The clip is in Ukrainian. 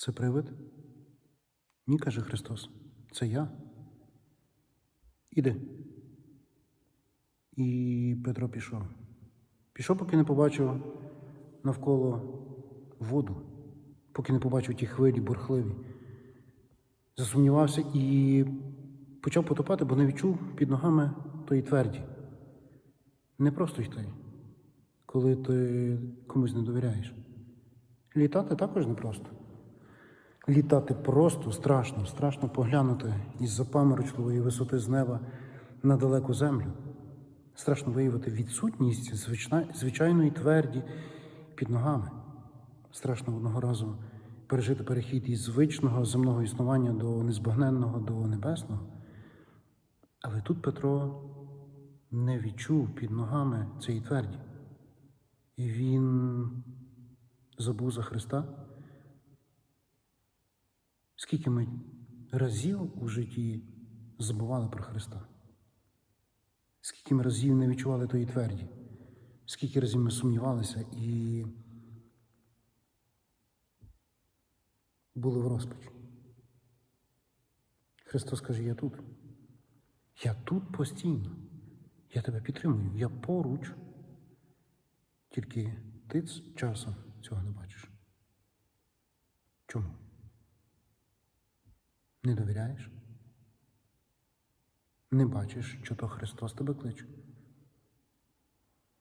Це привид? Ні, каже Христос. Це я. Іди. І Петро пішов. Пішов, поки не побачив навколо воду, поки не побачив ті хвилі бурхливі. Засумнівався і почав потопати, бо не відчув під ногами тої тверді. Не просто йти, коли ти комусь не довіряєш. Літати також непросто. Літати просто страшно, страшно поглянути із запаморочливої висоти з неба на далеку землю. Страшно виявити відсутність звичайної тверді під ногами. Страшно одного разу пережити перехід із звичного земного існування до незбагненного, до небесного. Але тут Петро не відчув під ногами цієї тверді. І він забув за Христа. Скільки ми разів у житті забували про Христа? Скільки ми разів не відчували тої тверді? Скільки разів ми сумнівалися і були в розпачі? Христос каже, я тут. Я тут постійно. Я тебе підтримую, я поруч. Тільки ти з часом цього не бачиш. Чому? Не довіряєш? Не бачиш, що то Христос тебе кличе.